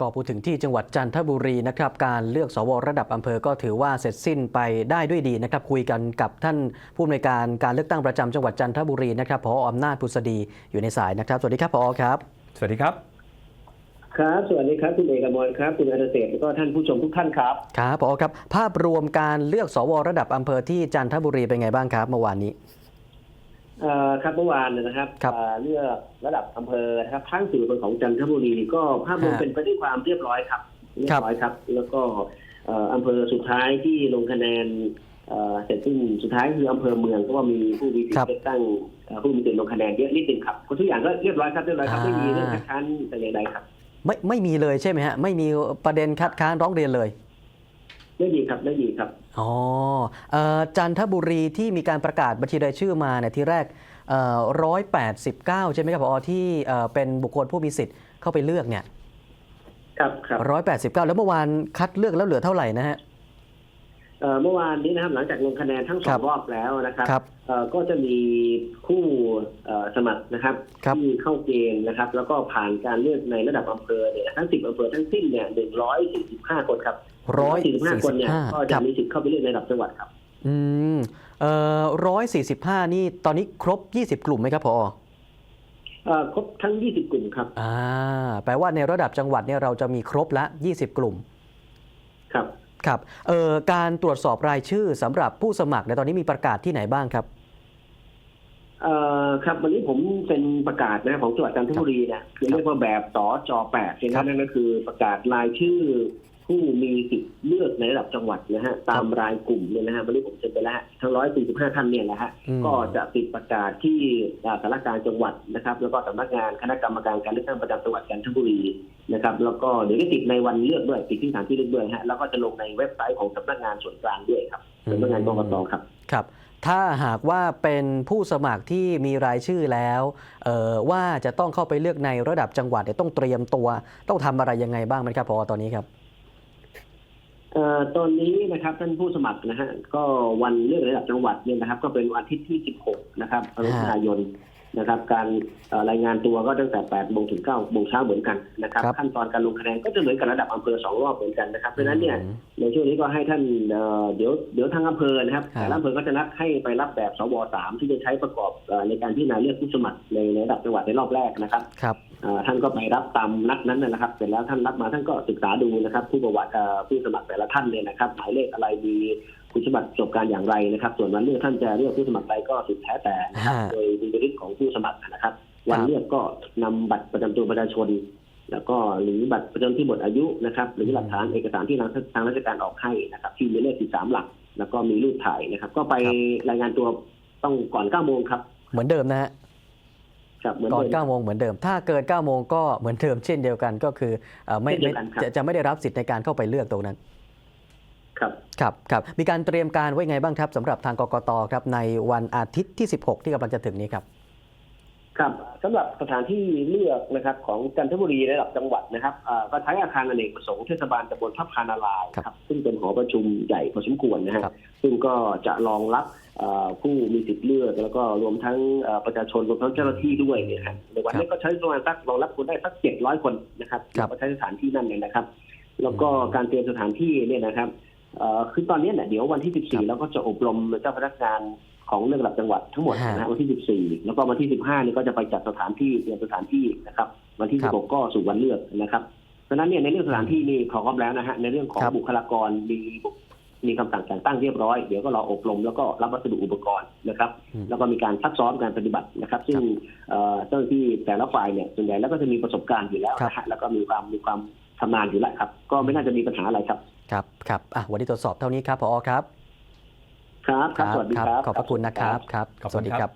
ก็พูดถึงที่จังหวัดจันทบุรีนะครับการเลือกสวระดับอำเภอก็ถือว่าเสร็จสิ้นไปได้ด้วยดีนะครับคุยกันกับท่านผู้อำนวยการการเลือกตั้งประจำจังหวัดจันทบุรีนะครับพออำนาจพุษดีอยู่ในสายนะครับ สวัสดีครับพอครับ สวัสดีครับ ครับสวัสดีครับคุณเอกมลครับคุณอนุเศษแล้วก็ท่านผู้ชมทุกท่านครับครับพอครับ ภาพรวมการเลือกสวระดับอำเภอที่จันทบุรีเป็นไงบ้างครับเมื่อวานนี้ เอ่อครับเมื่อวานเนยนะครับครับเอ่อเลือกระดับอำเภอนะครับทั้งสี่อำเภอของจันทบุรีก็ภาพรวมฮะเป็นไปด้วยความเรียบร้อยครับเรียครับบร้อยครับ แล้วก็เอ่ออำเภอสุดท้ายที่ลงคะแนนเอ่อเสร็จสิ้นสุดท้ายคืออำเภอเมืองก็ว่ามีผู้มีสิทธิ์เลือกตั้งเอ่อผู้มีสิทธิ์ลงคะแนนเยอะนิดนึงครับก็ทุกอย่างก็เรียบร้อยครับเรียบร้อยครับไม่มีเรื่องคัดค้านแต่อย่างใดครับ ไม่ไม่มีเลยใช่ไหมฮะ ไม่มีประเด็นคัดค้านร้องเรียนเลย ไม่มีครับไม่มีครับอ๋อเอ่อจันทบุรีที่มีการประกาศบัญชีรายชื่อมาเนี่ยที่แรกร้อยแปดสิบเก้าใช่ไหมครับพอที่เอ่อเป็นบุคคลผู้มีสิทธิ์เข้าไปเลือกเนี่ย ครับครับร้อยแปดสิบเก้าแล้วเมื่อวานคัดเลือกแล้วเหลือเท่าไหร่นะฮะ เอ่อเมื่อวานนี้นะครับหลังจากลงคะแนนทั้งสคอรังบรอบแล้วนะครับครับเอ่อก็จะมีผู้เอ่อสมัครนะครับครับ ที่เข้าเกณฑ์นะครับ แล้วก็ผ่านการเลือกในระดับอำเภอเนี่ยทั้งสิบอำเภอทั้งสิ้นเนี่ยหนึ่งร้อยสี่สิบห้าคนครับร้อยสี่สี่สิบห้าสิบคนเนี่ยห้าก็คจะรับมีสิทธิ์เข้าไปเลือกในระดับจังหวัดครับอืมเอ่อร้อยสี่สิบห้านี่ตอนนี้ครบ20กลุ่มไหมครับพอเอ่อครบทั้งยี่สิบกลุ่มครับ อ่า แปลว่าในระดับจังหวัดเนี่ยเราจะมีครบละ20กลุ่ม ครับครับเอ่อการตรวจสอบรายชื่อสำหรับผู้สมัครในยตอนนี้มีประกาศที่ไหนบ้างครับเอ่อครับวันนี้ผมเป็นประกาศนะของจังหวัดจันทบุรีเนี่ยคือเรียกว่าแบบสจแปดเนี่ยครับนะนั่นก็คือประกาศรายชื่อ ผู้มีสิทธิ์เลือกในระดับจังหวัดนะฮะตามรายกลุ่มเนี่ยนะฮะวันนี้ผมเซ็นไปแล้วฮะทั้งร้อยสี่สิบห้าท่านเนี่ยนะฮะอืมก็จะติดประกาศที่อ่าสำนักงานจังหวัดนะครับ แล้วก็สำนักงานคณะกรรมการการเลือกตั้งประจำจังหวัดจันทบุรีนะครับ แล้วก็เดี๋ยวจะติดในวันเลือกด้วยติดที่สถานที่เลือกด้วยฮะแล้วก็จะลงในเว็บไซต์ของสำนักงานส่วนกลางด้วยครับสำนักงานกกตครับครับถ้าหากว่าเป็นผู้สมัครที่มีรายชื่อแล้วเอ่อว่าจะต้องเข้าไปเลือกในระดับจังหวัดเนี่ยต้องเตรียมตัว ต้องทำอะไรยังไงบ้างไหมครับพอตอนนี้ครับเอ่อ ตอนนี้นะครับท่านผู้สมัครนะฮะก็วันเลือกระดับจังหวัดเนี่ยนะครับ ก็เป็นวันอาทิตย์ที่ 16 นะครับพฤศจิกายน นะครับ การเอ่อรายงานตัวก็ตั้งแต่8โมงถึง9โมงเช้าเหมือนกันนะครับ ครับ ขั้นตอนการลงคะแนนก็จะเหมือนกับระดับอำเภอสองรอบเหมือนกันนะครับเพราะฉะนั้นเนี่ย อืม ในช่วงนี้ก็ให้ท่านเอ่อเดี๋ยวเดี๋ยวทางอำเภอนะครับครับแต่ละอำเภอก็จะนัดให้ไปรับแบบสวสามที่จะใช้ประกอบเอ่อในการพิจารณาเลือกผู้สมัครในในระดับจังหวัดในรอบแรกนะครับครับ เอ่อท่านก็ไปรับตามนัดนั้นนะนะครับ เสร็จแล้วท่านรับมาท่านก็ศึกษาดูนะครับ ผู้ประวัติเอ่อผู้สมัครแต่ละท่านเนี่ยนะครับหมายเลขอะไรมี คุณสมบัติประสบการณ์อย่างไรนะครับ ส่วนวันเลือกท่านจะเลือกผู้สมัครใดก็สุดแท้แต่นะครับฮะโดยดุลพินิจของผู้สมัครนะครับ วันครับเลือกก็นำบัตรประจำตัวประชาชน แล้วก็หรือบัตรประจำที่หมดอายุนะครับหรือหลักฐานเอกสารที่ทางทางราชการออกให้นะครับ ที่มีเลข13หลัก แล้วก็มีรูปถ่ายนะครับ ก็ไปรายงานตัวต้องก่อน9โมงครับ เหมือนเดิมนะฮะครับเหมือนก่อนเดิม9โมงเหมือนเดิม ถ้าเกิน9โมงก็เหมือนเดิมเช่นเดียวกันก็คือเอ่อไม่เช่นเดีไม่ยวกันครับจะจะไม่ได้รับสิทธิ์ในการเข้าไปเลือกตรงนั้น ครับครับครับมีการเตรียมการไว้ไงบ้างครับสำหรับทางกกตครับในวันอาทิตย์ที่ 16 ที่กำลังจะถึงนี้ครับ ครับสำหรับสถานที่เลือกนะครับของจันทบุรีระดับจังหวัดนะครับอ่าก็ใช้อาคารอเนกประสงค์เทศบาลตำบลทับพานารายณ์ครับครับซึ่งเป็นหอประชุมใหญ่พอสมควรนะฮะครับซึ่งก็จะรองรับอ่าผู้มีสิทธิ์เลือก แล้วก็รวมทั้งอ่าประชาชนรวมทั้งเจ้าหน้าที่ด้วยเนี่ยฮะในวันนี้ก็ใช้ประมาณสักรองรับคนได้สักเจ็ดร้อยคนนะครับครับเราก็ใช้สถานที่นั่นเนี่ยนะครับ แล้วก็การเตรียมสถานที่เนี่ยนะครับเอ่อ คือตอนนี้เนี่ยเดี๋ยววันที่ 14เราก็จะอบรมเจ้าพนักงานของเรื่องระดับจังหวัดทั้งหมดนะฮะวันที่ 14 แล้วก็วันที่ 15เนี่ยก็จะไปจัดสถานที่เตรียมสถานที่นะครับ วันที่ครับ16 ก็สู่วันเลือกนะครับเพราะฉะนั้นเนี่ยในเรื่องสถานที่นี่พร้อมแล้วนะฮะในเรื่องของครับบุคลากรมีมีคำสั่งแต่งตั้งเรียบร้อยเดี๋ยวก็รออบรมแล้วก็รับวัสดุอุปกรณ์นะครับอืมแล้วก็มีการซักซ้อมการปฏิบัตินะครับ ซึ่งเอ่อเจ้าหน้าที่แต่ละฝ่ายเนี่ยส่วนใหญ่แล้วก็จะมีประสบการณ์อยู่แล้วนะฮะแล้วก็มีความมีความชำนาญอยู่แล้วครับ ก็ไม่น่าจะมีปัญหาอะไรครับ ครับครับอะวันนี้ตรวจสอบเท่านี้ครับพอครับ ครับครับสวัสดีครับ ขอบพระคุณนะครับครับ ขอบสคุวัสณดีครับครับ